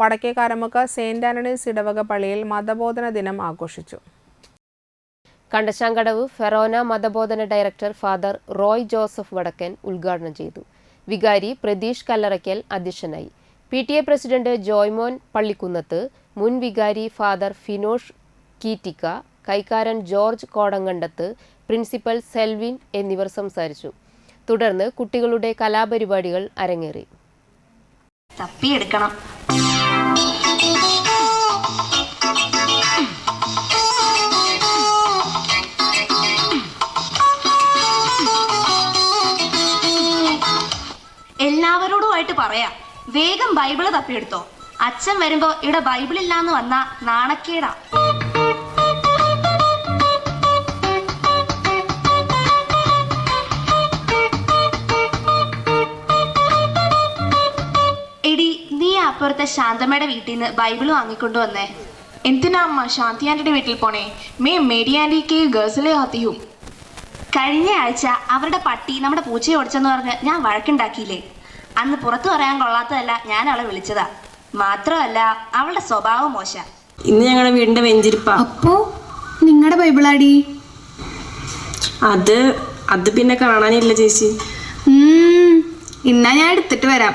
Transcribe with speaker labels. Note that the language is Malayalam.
Speaker 1: വടക്കേക്കാരമുക്ക് സെയിന്റ് ആന്റണീസ് ഇടവക പള്ളിയിൽ മതബോധന ദിനം ആഘോഷിച്ചു.
Speaker 2: കണ്ടശാങ്കടവ് ഫെറോന മതബോധന ഡയറക്ടർ ഫാദർ റോയ് ജോസഫ് വടക്കൻ ഉദ്ഘാടനം ചെയ്തു. വികാരി പ്രതീഷ് കല്ലറയ്ക്കൽ അധ്യക്ഷനായി. P T A president Joymon Pallikunnath മുൻ വികാരി ഫാദർ ഫിനോഷ് കീറ്റിക്ക കൈക്കാരൻ ജോർജ് കോടങ്കണ്ടത്ത് പ്രിൻസിപ്പൽ സെൽവിൻ എന്നിവർ സംസാരിച്ചു. തുടർന്ന് കുട്ടികളുടെ കലാപരിപാടികൾ അരങ്ങേറി.
Speaker 3: തപ്പിയെടുക്കണം. എല്ലാവരോടുമായിട്ട് പറയാ. വേഗം ബൈബിൾ തപ്പിയെടുത്തോ. അച്ഛൻ വരുമ്പോ ഇവിടെ ബൈബിളില്ലാന്ന് വന്ന നാണക്കേടാ. എടി നീ അപ്പുറത്തെ ശാന്തമ്മയുടെ വീട്ടിൽ നിന്ന് ബൈബിൾ വാങ്ങിക്കൊണ്ടു വന്നേ.
Speaker 4: എന്തിനാ അമ്മ ശാന്തി ആന്റിയുടെ വീട്ടിൽ പോണേ? മേ മേരി ആന്റി കെ ഗേൾസിലെ ആത്തി
Speaker 3: കഴിഞ്ഞ ആഴ്ച അവരുടെ പട്ടി നമ്മുടെ പൂച്ചയെ ഓടിച്ചെന്ന് പറഞ്ഞ് ഞാൻ വഴക്കുണ്ടാക്കിയില്ലേ? അന്ന് പുറത്തു പറയാൻ കൊള്ളാത്തതല്ല ഞാൻ അവളെ വിളിച്ചതാ. മാത്രമല്ല അവളുടെ സ്വഭാവം മോശ.
Speaker 5: ഇന്ന് ഞങ്ങളുടെ വീടിന്റെ വെഞ്ചിരിപ്പാ.
Speaker 6: അപ്പോ നിങ്ങളുടെ ബൈബിളാടി?
Speaker 5: അത് അത് പിന്നെ കാണാനില്ല ചേച്ചി.
Speaker 6: ഉം, ഇന്നാ ഞാൻ എടുത്തിട്ട് വരാം.